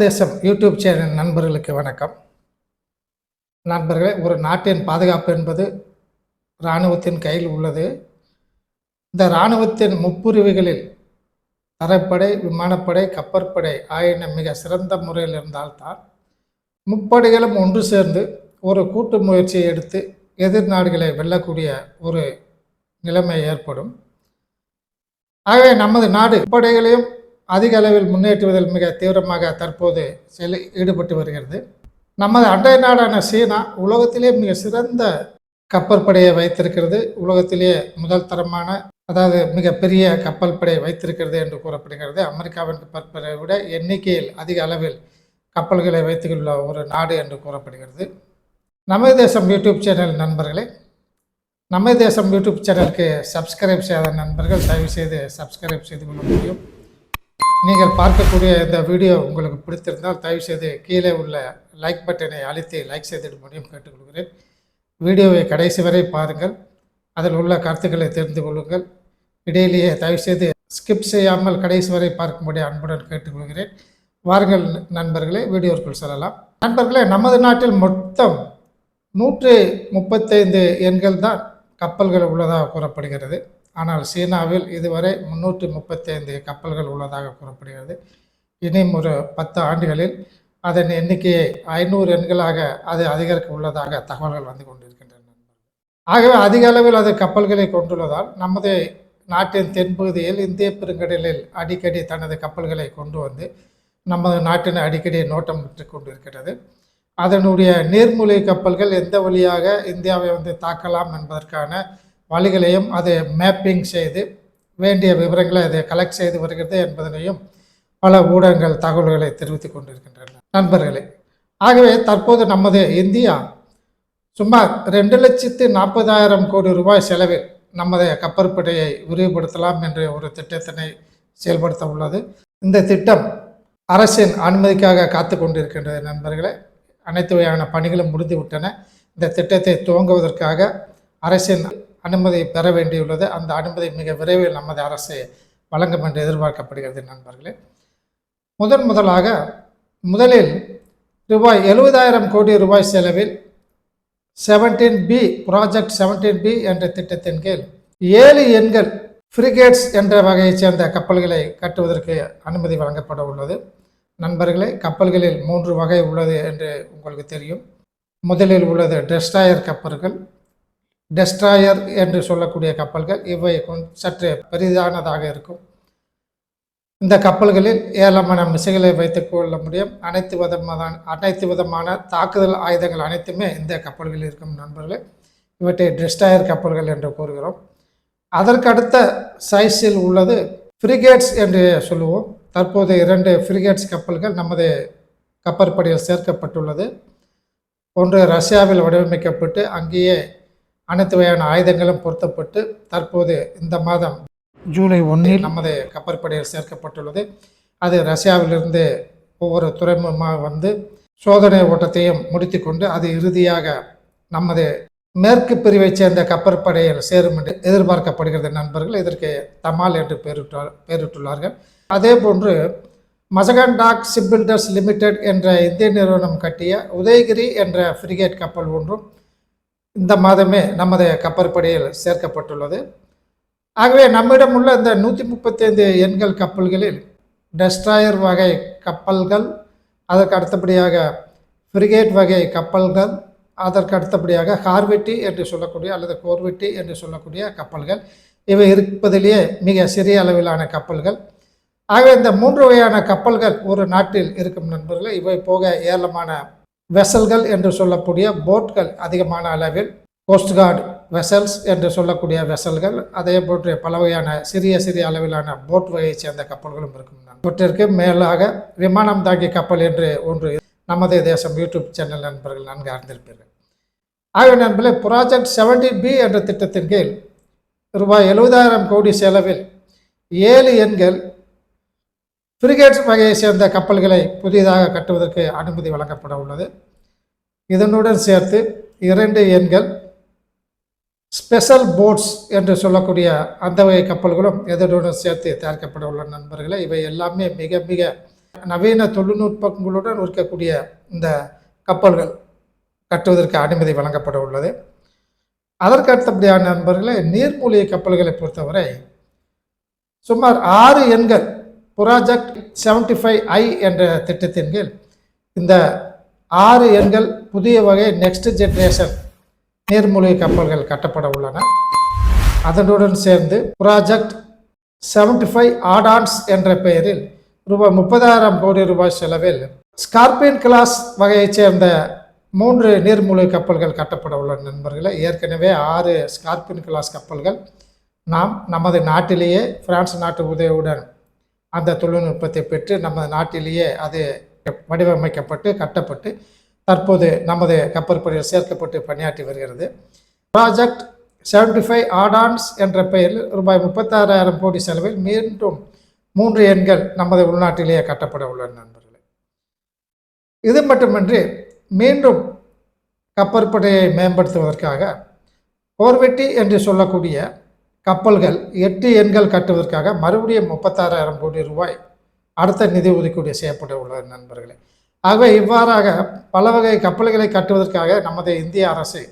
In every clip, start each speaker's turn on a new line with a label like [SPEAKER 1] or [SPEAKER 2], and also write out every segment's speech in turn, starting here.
[SPEAKER 1] தேசம் YouTube channel நண்பர்களுக்கு வணக்கம். நண்பர்களே ஒரு நாட்டின் பாதுகாப்பு என்பது இராணுவத்தின் கையில் உள்ளது. இந்த இராணுவத்தின் முப்புரிவுகளில் தரைப்படை விமானப்படை கப்பற்படை ஆகியன மிக சிறந்த முறையில் இருந்தால்தான் முப்படைகளும் ஒன்று சேர்ந்து ஒரு கூட்டு முயற்சியை எடுத்து எதிர் நாடுகளை வெல்லக்கூடிய ஒரு நிலைமை ஏற்படும். ஆகவே நமது நாடு படைகளையும் அதிக அளவில் முன்னேற்றுவதில் மிக தீவிரமாக தற்போது செல் ஈடுபட்டு வருகிறது. நமது அண்டை நாடான சீனா உலகத்திலே மிக சிறந்த கப்பற்படையை வைத்திருக்கிறது. உலகத்திலேயே முதல் தரமான அதாவது மிகப்பெரிய கப்பல் படை வைத்திருக்கிறது என்று கூறப்படுகிறது. அமெரிக்காவின் கப்பற்படையை விட எண்ணிக்கையில் அதிக அளவில் கப்பல்களை வைத்துள்ள ஒரு நாடு என்று கூறப்படுகிறது. நமது தேசம் யூடியூப் சேனல் நண்பர்களே நமது தேசம் யூடியூப் சேனலுக்கு சப்ஸ்கிரைப் செய்யாத நண்பர்கள் தயவுசெய்து சப்ஸ்கிரைப் செய்து கொள்ள முடியும். நீங்கள் பார்க்கக்கூடிய இந்த வீடியோ உங்களுக்கு பிடித்திருந்தால் தயவு செய்து கீழே உள்ள லைக் பட்டனை அழுத்தி லைக் செய்திட முடியும் கேட்டுக்கொள்கிறேன். வீடியோவை கடைசி வரை பாருங்கள். அதில் உள்ள கருத்துக்களை தெரிந்து கொள்ளுங்கள். இடையிலேயே தயவு செய்து ஸ்கிப் செய்யாமல் கடைசி வரை பார்க்கும்படி அன்புடன் கேட்டுக்கொள்கிறேன். வாருங்கள் நண்பர்களே வீடியோக்குள் செல்லலாம். நண்பர்களே நமது நாட்டில் மொத்தம் நூற்றி முப்பத்தைந்து எண்கள் தான் கப்பல்கள் உள்ளதாக கூறப்படுகிறது. ஆனால் சீனாவில் இதுவரை முன்னூற்றி முப்பத்தைந்து கப்பல்கள் உள்ளதாக கூறப்படுகிறது. இனியும் ஒரு பத்து ஆண்டுகளில் அதன் எண்ணிக்கையை ஐநூறு எண்களாக அது அதிகரிக்க உள்ளதாக தகவல்கள் வந்து கொண்டிருக்கின்றன. ஆகவே அதிக அளவில் அது கப்பல்களை கொண்டுள்ளதால் நமது நாட்டின் தென்பகுதியில் இந்திய பெருங்கடலில் அடிக்கடி தனது கப்பல்களை கொண்டு வந்து நமது நாட்டின் அடிக்கடி நோட்டம் விட்டு கொண்டிருக்கிறது. அதனுடைய நீர்மூழ்கி கப்பல்கள் எந்த வழியாக இந்தியாவை வந்து தாக்கலாம் என்பதற்கான வழிகளையும் அது மேப்பிங் செய்து வேண்டிய விவரங்களை அதை கலெக்ட் செய்து வருகிறது என்பதனையும் பல ஊடகங்கள் தகவல்களை தெரிவித்து கொண்டிருக்கின்றன. நண்பர்களே ஆகவே தற்போது நமது இந்தியா சுமார் ரெண்டு லட்சத்து நாற்பதாயிரம் கோடி ரூபாய் செலவில் நமது கப்பற்படையை விரிவுபடுத்தலாம் என்ற ஒரு திட்டத்தினை செயல்படுத்த உள்ளது. இந்த திட்டம் அரசின் அனுமதிக்காக காத்து கொண்டிருக்கின்றது நண்பர்களே. அனைத்து வகையான பணிகளும் முடிந்துவிட்டன. இந்த திட்டத்தை துவங்குவதற்காக அரசின் அனுமதி பெற வேண்டியுள்ளது. அந்த அனுமதி மிக விரைவில் நமது அரசு வழங்கும் என்று எதிர்பார்க்கப்படுகிறது நண்பர்களே. முதன் முதலாக முதலில் ரூபாய் எழுபதாயிரம் கோடி ரூபாய் செலவில் seventeen B project seventeen B என்ற திட்டத்தின் கீழ் ஏழு எண்கள் ஃப்ரிகேட்ஸ் என்ற வகையைச் சேர்ந்த கப்பல்களை கட்டுவதற்கு அனுமதி வழங்கப்பட உள்ளது. நண்பர்களே கப்பல்களில் மூன்று வகை உள்ளது என்று உங்களுக்கு தெரியும். முதலில் உள்ளது டெஸ்டாயர் கப்பல்கள் டெஸ்ட்ராயர் என்று சொல்லக்கூடிய கப்பல்கள் இவை சற்று பெரிதானதாக இருக்கும். இந்த கப்பல்களில் ஏராளமான மிசைகளை வைத்துக் கொள்ள முடியும். அனைத்து விதமான அனைத்து விதமான தாக்குதல் ஆயுதங்கள் அனைத்துமே இந்த கப்பல்களில் இருக்கும் நண்பர்களே. இவற்றை டெஸ்ட்ராயர் கப்பல்கள் என்று கூறுகிறோம். அதற்கு அடுத்த சைஸில் உள்ளது ஃப்ரிகேட்ஸ் என்று சொல்லுவோம். தற்போது இரண்டு ஃப்ரிகேட்ஸ் கப்பல்கள் நமது கப்பற்படையில் சேர்க்கப்பட்டுள்ளது. ஒன்று ரஷ்யாவில் வடிவமைக்கப்பட்டு அங்கேயே அனைத்து வகையான ஆயுதங்களும் பொருத்தப்பட்டு தற்போது இந்த மாதம் ஜூலை ஒன்றில் நமது கப்பற்படையில் சேர்க்கப்பட்டுள்ளது. அது ரஷ்யாவிலிருந்து ஒவ்வொரு துறைமுகமாக வந்து சோதனை ஓட்டத்தையும் முடித்து கொண்டு அது இறுதியாக நமது மேற்கு பிரிவைச் சேர்ந்த கப்பற்படையில் சேரும் என்று எதிர்பார்க்கப்படுகிறது நண்பர்கள். இதற்கு தமால் என்று பெயரிட்டார் பெயரிட்டுள்ளார்கள். அதே போன்று மசகன் டாக் சிப்பில்டர்ஸ் லிமிடெட் என்ற இந்திய நிறுவனம் கட்டிய உதயகிரி என்ற ஃப்ரிகேட் கப்பல் ஒன்றும் இந்த மாதமே நமது கப்பற்படையில் சேர்க்கப்பட்டுள்ளது. ஆகவே நம்மிடம் உள்ள இந்த நூற்றி முப்பத்தைந்து எண்கள் கப்பல்களில் டெஸ்ட்ராயர் வகை கப்பல்கள் அதற்கு அடுத்தபடியாக ஃப்ரிகேட் வகை கப்பல்கள் அதற்கு அடுத்தபடியாக ஹார்வெட்டி என்று சொல்லக்கூடிய அல்லது கோர்வெட்டி என்று சொல்லக்கூடிய கப்பல்கள். இவை இருப்பதிலேயே மிக சிறிய அளவிலான கப்பல்கள். ஆகவே இந்த மூன்று வகையான கப்பல்கள் ஒரு நாட்டில் இருக்கும் நண்பர்கள் இவை போக ஏராளமான வெசல்கள் என்று சொல்லக்கூடிய போட்கள் அதிகமான அளவில் கோஸ்ட் கார்டு வெசல்ஸ் என்று சொல்லக்கூடிய வெசல்கள் அதே போன்று பல வகையான சிறிய சிறிய அளவிலான போட் வகையைச் சேர்ந்த கப்பல்களும் இருக்கும். இவற்றிற்கு மேலாக விமானம் தாங்கி கப்பல் என்று ஒன்று நமது தேசம் யூடியூப் சேனல் நண்பர்கள் நன்கு அறிந்திருப்பீர்கள். ஆகவே நண்பர்களே ப்ராஜெக்ட் செவன்டி பி என்ற திட்டத்தின் கீழ் ரூபாய் எழுபதாயிரம் கோடி செலவில் ஏழு எண்கள் ஃப்ரிகேட்ஸ் வகையை சேர்ந்த கப்பல்களை புதிதாக கட்டுவதற்கு அனுமதி வழங்கப்பட உள்ளது. இதனுடன் சேர்த்து இரண்டு எண்கள் ஸ்பெஷல் போட்ஸ் என்று சொல்லக்கூடிய அந்த வகை கப்பல்களும் இதனுடன் சேர்த்து தயாரிக்கப்பட உள்ள நண்பர்களே. இவை எல்லாமே மிக மிக நவீன தொழில்நுட்பங்களுடன் இருக்கக்கூடிய இந்த கப்பல்கள் கட்டுவதற்கு அனுமதி வழங்கப்பட உள்ளது. அதற்கடுத்தபடியான நண்பர்களை நண்பர்களே நீர்மூழ்கி கப்பல்களை பொறுத்தவரை சுமார் ஆறு எண்கள் ப்ராஜெக்ட் செவன்டி ஃபைவ் ஐ என்ற திட்டத்தின் கீழ் இந்த ஆறு எண்கள் புதிய வகை நெக்ஸ்ட் ஜென்ரேஷன் நீர்மூழ்கி கப்பல்கள் கட்டப்பட உள்ளன. அதனுடன் சேர்ந்து ப்ராஜெக்ட் செவன்டி ஃபைவ் ஆடான்ஸ் என்ற பெயரில் ரூபாய் முப்பதாயிரம் கோடி ரூபாய் செலவில் ஸ்கார்பியன் கிளாஸ் வகையைச் சேர்ந்த மூன்று நீர்மூழ்கி கப்பல்கள் கட்டப்பட உள்ள நண்பர்களே ஏற்கனவே ஆறு ஸ்கார்பியன் கிளாஸ் கப்பல்கள் நாம் நமது நாட்டிலேயே பிரான்ஸ் நாட்டு உதவியுடன் அந்த தொழில்நுட்பத்தை பெற்று நமது நாட்டிலேயே அது வடிவமைக்கப்பட்டு கட்டப்பட்டு தற்போது நமது கப்பற்படையில் சேர்க்கப்பட்டு பணியாற்றி வருகிறது. ப்ராஜெக்ட் செவன்டி ஃபைவ் ஆடான்ஸ் என்ற பெயரில் ரூபாய் முப்பத்தாறாயிரம் கோடி செலவில் மீண்டும் மூன்று எண்கள் நமது உள்நாட்டிலேயே கட்டப்பட உள்ளன நண்பர்களே. இது மட்டுமின்றி மீண்டும் கப்பற்படையை மேம்படுத்துவதற்காக போர்வெட்டி என்று சொல்லக்கூடிய கப்பல்கள் எட்டு எண்கள் கட்டுவதற்காக மறுபடியும் முப்பத்தாறாயிரம் கோடி ரூபாய் அடுத்த நிதி ஒதுக்கீடு செய்யப்பட உள்ளது நண்பர்களே. ஆகவே இவ்வாறாக பல வகை கப்பல்களை கட்டுவதற்காக நமது இந்திய அரசு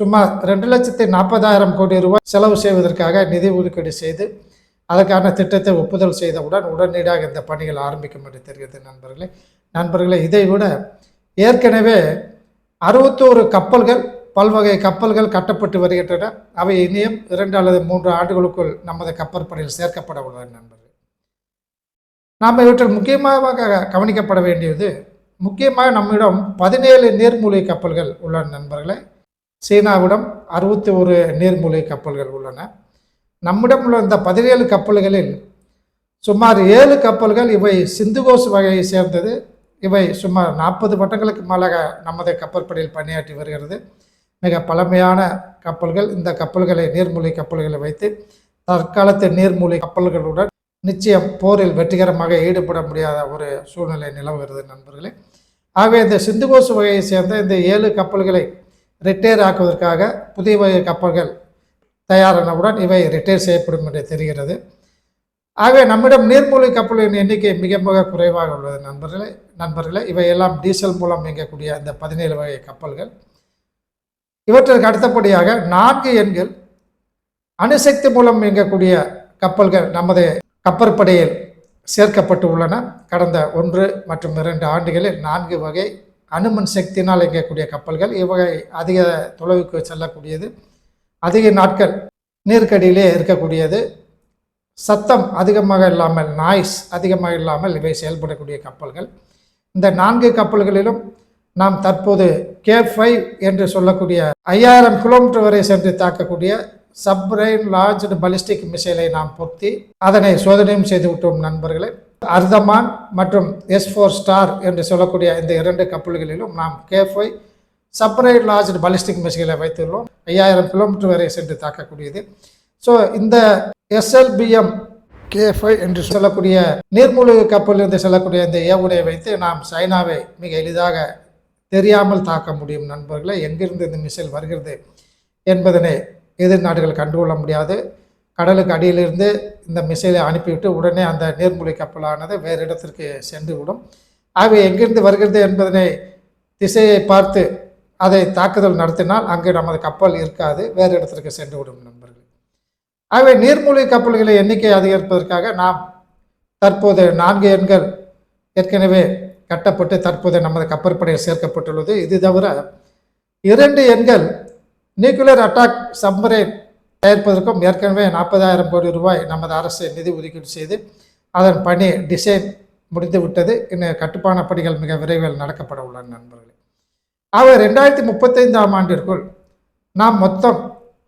[SPEAKER 1] சுமார் ரெண்டு லட்சத்தி நாற்பதாயிரம் கோடி ரூபாய் செலவு செய்வதற்காக நிதி ஒதுக்கீடு செய்து அதற்கான திட்டத்தை ஒப்புதல் செய்தவுடன் உடனடியாக இந்த பணிகள் ஆரம்பிக்கும் என்று தெரிகிறது நண்பர்களே. நண்பர்களே இதை விட ஏற்கனவே அறுபத்தோரு கப்பல்கள் பல்வகை கப்பல்கள் கட்டப்பட்டு வருகின்றன. அவை இனியும் இரண்டு அல்லது மூன்று ஆண்டுகளுக்குள் நமது கப்பற்படையில் சேர்க்கப்பட உள்ளது நண்பர்கள். நாம் இவற்றில் முக்கியமாக கவனிக்கப்பட வேண்டியது முக்கியமாக நம்மிடம் பதினேழு நீர்மூழ்கி கப்பல்கள் உள்ளன நண்பர்களே. சீனாவிடம் அறுபத்தி ஒரு நீர்மூழ்கி கப்பல்கள் உள்ளன. நம்மிடம் உள்ள இந்த பதினேழு கப்பல்களில் சுமார் ஏழு கப்பல்கள் இவை சிந்துகோஸ் வகையை சேர்ந்தது. இவை சுமார் நாற்பது வட்டங்களுக்கு மேலாக நமது கப்பற்படையில் பணியாற்றி வருகிறது. மிக பழமையான கப்பல்கள். இந்த கப்பல்களை நீர்மூழ்கி கப்பல்களை வைத்து தற்காலத்து நீர்மூழ்கி கப்பல்களுடன் நிச்சயம் போரில் வெற்றிகரமாக ஈடுபட முடியாத ஒரு சூழ்நிலை நிலவுகிறது நண்பர்களே. ஆகவே இந்த சிந்துகோசு வகையை சேர்ந்த இந்த ஏழு கப்பல்களை ரிட்டையர் ஆக்குவதற்காக புதிய வகை கப்பல்கள் தயாரானவுடன் இவை ரிட்டையர் செய்யப்படும் என்று தெரிகிறது. ஆகவே நம்மிடம் நீர்மூழ்கி கப்பல்களின் எண்ணிக்கை மிக மிக குறைவாக உள்ளது நண்பர்களே. நண்பர்களே இவையெல்லாம் டீசல் மூலம் இயங்கக்கூடிய இந்த பதினேழு வகை கப்பல்கள். இவற்றிற்கு அடுத்தபடியாக நான்கு எண்கள் அணுசக்தி மூலம் இயங்கக்கூடிய கப்பல்கள் நமது கப்பற்படையில் சேர்க்கப்பட்டு உள்ளன. கடந்த ஒன்று மற்றும் இரண்டு ஆண்டுகளில் நான்கு வகை அணுமன் சக்தியினால் இயங்கக்கூடிய கப்பல்கள். இவ்வகை அதிக தொலைவுக்கு செல்லக்கூடியது. அதிக நாட்கள் நீர்க்கடியிலே இருக்கக்கூடியது. சத்தம் அதிகமாக இல்லாமல் நாய்ஸ் அதிகமாக இல்லாமல் இவை செயல்படக்கூடிய கப்பல்கள். இந்த நான்கு கப்பல்களிலும் நாம் தற்போது கே ஃபைவ் என்று சொல்லக்கூடிய ஐயாயிரம் கிலோமீட்டர் வரை சென்று தாக்கக்கூடிய சப்ரைன் லான்ச்டு பலிஸ்டிக் மிசைலை நாம் பொருத்தி அதனை சோதனையும் செய்து விட்டோம் நண்பர்களே. அர்தமான் மற்றும் எஸ் ஃபோர் ஸ்டார் என்று சொல்லக்கூடிய இந்த இரண்டு கப்பல்களிலும் நாம் K five submarine launched ballistic மிசைலை வைத்துள்ளோம். ஐயாயிரம் கிலோமீட்டர் வரை சென்று தாக்கக்கூடியது. ஸோ இந்த எஸ்எல்பிஎம் கே ஃபைவ் என்று சொல்லக்கூடிய நீர்மூழ்கு கப்பலிலிருந்து செல்லக்கூடிய இந்த ஏவுடையை வைத்து நாம் சைனாவை மிக எளிதாக தெரியாமல் தாக்க முடியும் நண்பர்களை. எங்கிருந்து இந்த மிசைல் வருகிறது என்பதனை எதிர் நாடுகள் கண்டுகொள்ள முடியாது. கடலுக்கு அடியிலிருந்து இந்த மிசைலை அனுப்பிவிட்டு உடனே அந்த நீர்மூழ்கி கப்பலானது வேறு இடத்திற்கு சென்று விடும் ஆகவே எங்கிருந்து வருகிறது என்பதனை திசையை பார்த்து அதை தாக்குதல் நடத்தினால் அங்கே நமது கப்பல் இருக்காது வேறு இடத்திற்கு சென்று விடும் நண்பர்கள். ஆகவே நீர்மூழ்கி கப்பல்களை எண்ணிக்கை அதிகரிப்பதற்காக நாம் தற்போது நான்கு எண்கள் ஏற்கனவே கட்டப்பட்டு தற்போது நமது கப்பற்படையில் சேர்க்கப்பட்டுள்ளது. இது தவிர இரண்டு எண்கள் நியூக்ளியர் அட்டாக் சப்மரைன் தயாரிப்பதற்கும் ஏற்கனவே நாற்பதாயிரம் கோடி ரூபாய் நமது அரசு நிதி ஒதுக்கீடு செய்து அதன் பணி டிசைன் முடிந்து விட்டது இன்னும் கட்டுப்பான பணிகள் மிக விரைவில் நடக்கப்பட உள்ளன நண்பர்களே. ஆக ரெண்டாயிரத்தி முப்பத்தைந்தாம் ஆண்டிற்குள் நாம் மொத்தம்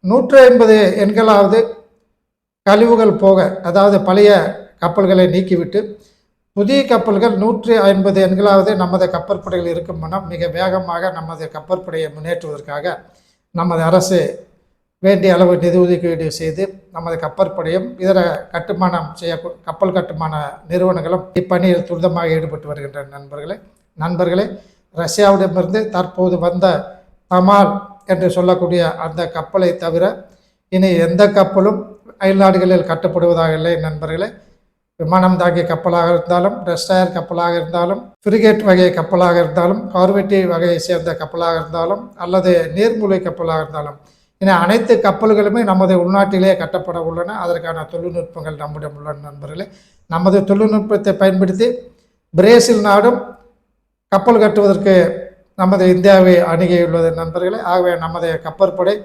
[SPEAKER 1] நூற்று ஐம்பது எண்களாவது கழிவுகள் போக அதாவது பழைய கப்பல்களை நீக்கிவிட்டு புதிய கப்பல்கள் நூற்றி ஐம்பது எண்களாவது நமது கப்பற்படையில் இருக்கும் மனம் மிக வேகமாக நமது கப்பற்படையை முன்னேற்றுவதற்காக நமது அரசு வேண்டிய அளவு நிதி ஒதுக்கீடு செய்து நமது கப்பற்படையும் இதர கட்டுமானம் செய்ய கப்பல் கட்டுமான நிறுவனங்களும் இப்பணியில் துரிதமாக ஈடுபட்டு வருகின்ற நண்பர்களே நண்பர்களே ரஷ்யாவிடமிருந்து தற்போது வந்த தமால் என்று சொல்லக்கூடிய அந்த கப்பலை தவிர இனி எந்த கப்பலும் அயல்நாடுகளில் கட்டப்படுவதாக இல்லை நண்பர்களே. விமானம் தாங்கிய கப்பலாக இருந்தாலும் டெஸ்டாயர் கப்பலாக இருந்தாலும் ஃப்ரிகேட் வகை கப்பலாக இருந்தாலும் கார்வெட்டி வகையை சேர்ந்த கப்பலாக இருந்தாலும் அல்லது நீர்மூழ்கி கப்பலாக இருந்தாலும் என அனைத்து கப்பல்களுமே நமது உள்நாட்டிலேயே கட்டப்பட உள்ளன. அதற்கான தொழில்நுட்பங்கள் நம்மிடம் உள்ள நண்பர்களே. நமது தொழில்நுட்பத்தை பயன்படுத்தி பிரேசில் நாடும் கப்பல் கட்டுவதற்கு நமது இந்தியாவை அணுகியுள்ளது நண்பர்களே. ஆகவே நமது கப்பற்படை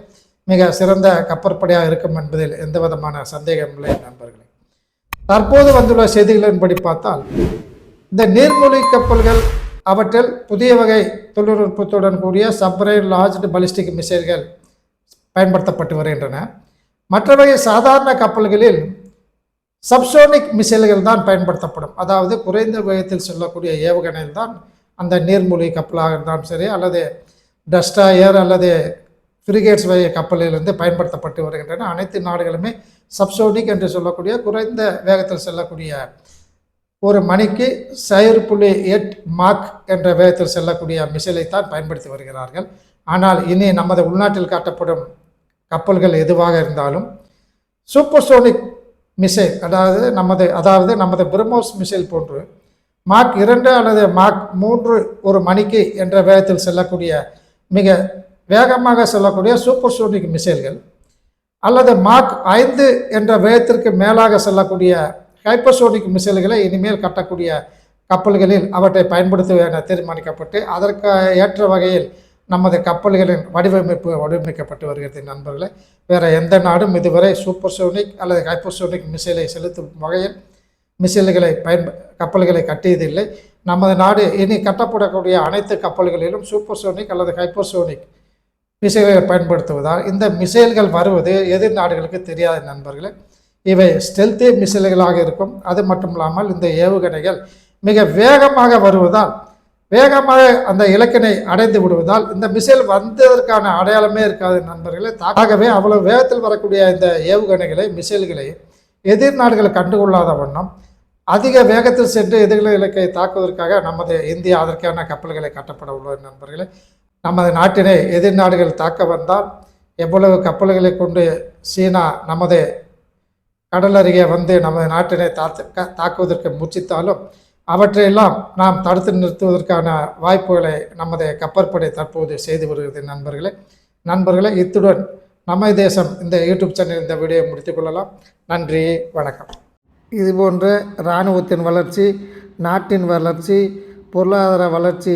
[SPEAKER 1] மிக சிறந்த கப்பற்படையாக இருக்கும் என்பதில் எந்த விதமான சந்தேகமில்லை நண்பர்களே. தற்போது வந்துள்ள செய்திகளின்படி பார்த்தால் இந்த நீர்மூழ்கி கப்பல்கள் அவற்றில் புதிய வகை தொழில்நுட்பத்துடன் கூடிய சப்ரைன் லார்ஜ்டு பலிஸ்டிக் மிசைல்கள் பயன்படுத்தப்பட்டு வருகின்றன. மற்ற வகை சாதாரண கப்பல்களில் சப்சோனிக் மிசைல்கள் தான் பயன்படுத்தப்படும். அதாவது குறைந்த வேகத்தில் செல்லக்கூடிய ஏவுகணையில் தான் அந்த நீர்மூழ்கி கப்பலாக இருந்தாலும் சரி அல்லது டஸ்டாயர் அல்லது ஃப்ரிகேட்ஸ் வகை கப்பலிலிருந்து பயன்படுத்தப்பட்டு வருகின்றன. அனைத்து நாடுகளுமே சப்சோனிக் என்று சொல்லக்கூடிய குறைந்த வேகத்தில் செல்லக்கூடிய ஒரு மணிக்கு சைறு புள்ளி எட் மார்க் என்ற வேகத்தில் செல்லக்கூடிய மிசைலை தான் பயன்படுத்தி வருகிறார்கள். ஆனால் இனி நமது உள்நாட்டில் காட்டப்படும் கப்பல்கள் எதுவாக இருந்தாலும் சூப்பர்சோனிக் மிசைல் அதாவது நமது அதாவது நமது பிரம்மோஸ் மிசைல் போன்று மார்க் இரண்டு அல்லது மார்க் மூன்று ஒரு மணிக்கு என்ற வேகத்தில் செல்லக்கூடிய மிக வேகமாக செல்லக்கூடிய சூப்பர்சோனிக் மிசைல்கள் அல்லது மார்க் ஐந்து என்ற வேகத்திற்கு மேலாக செல்லக்கூடிய ஹைப்பர்சோனிக் மிசைல்களை இனிமேல் கட்டக்கூடிய கப்பல்களில் அவற்றை பயன்படுத்துவது என தீர்மானிக்கப்பட்டு அதற்கு ஏற்ற வகையில் நமது கப்பல்களின் வடிவமைப்பு வடிவமைக்கப்பட்டு வருகிறது நண்பர்களே. வேறு எந்த நாடும் இதுவரை சூப்பர்சோனிக் அல்லது ஹைப்பர்சோனிக் மிசைலை செலுத்தும் வகையில் மிசைல்களை பயன்ப கப்பல்களை கட்டியதில்லை. நமது நாடு இனி கட்டப்படக்கூடிய அனைத்து கப்பல்களிலும் சூப்பர்சோனிக் அல்லது ஹைப்பர்சோனிக் மிசைலை பயன்படுத்துவதால் இந்த மிசைல்கள் வருவது எதிர் நாடுகளுக்கு தெரியாத நண்பர்களே. இவை ஸ்டெல்தி மிசைல்களாக இருக்கும். அது மட்டும் இல்லாமல் இந்த ஏவுகணைகள் மிக வேகமாக வருவதால் வேகமாக அந்த இலக்கினை அடைந்து விடுவதால் இந்த மிசைல் வந்ததற்கான அடையாளமே இருக்காது நண்பர்களே. ஆகவே அவ்வளவு வேகத்தில் வரக்கூடிய இந்த ஏவுகணைகளை மிசைல்களை எதிர் நாடுகள் கண்டுகொள்ளாத வண்ணம் அதிக வேகத்தில் சென்று எதிர்களை இலக்கை தாக்குவதற்காக நமது இந்தியா அதற்கான கப்பல்களை கட்டப்பட உள்ளது நண்பர்களே. நமது நாட்டினை எதிர் நாடுகள் தாக்க வந்தால் எவ்வளவு கப்பல்களை கொண்டு சீனா நமது கடல் அருகே வந்து நமது நாட்டினை தாத்து தாக்குவதற்கு முச்சித்தாலும் அவற்றையெல்லாம் நாம் தடுத்து நிறுத்துவதற்கான வாய்ப்புகளை நமது கப்பற்படை தற்போது செய்து வருகிறது நண்பர்களே. நண்பர்களே இத்துடன் நம்ம தேசம் இந்த யூடியூப் சேனல் இந்த வீடியோவை முடித்துக் கொள்ளலாம். நன்றி வணக்கம். இதுபோன்று இராணுவத்தின் வளர்ச்சி நாட்டின் வளர்ச்சி பொருளாதார வளர்ச்சி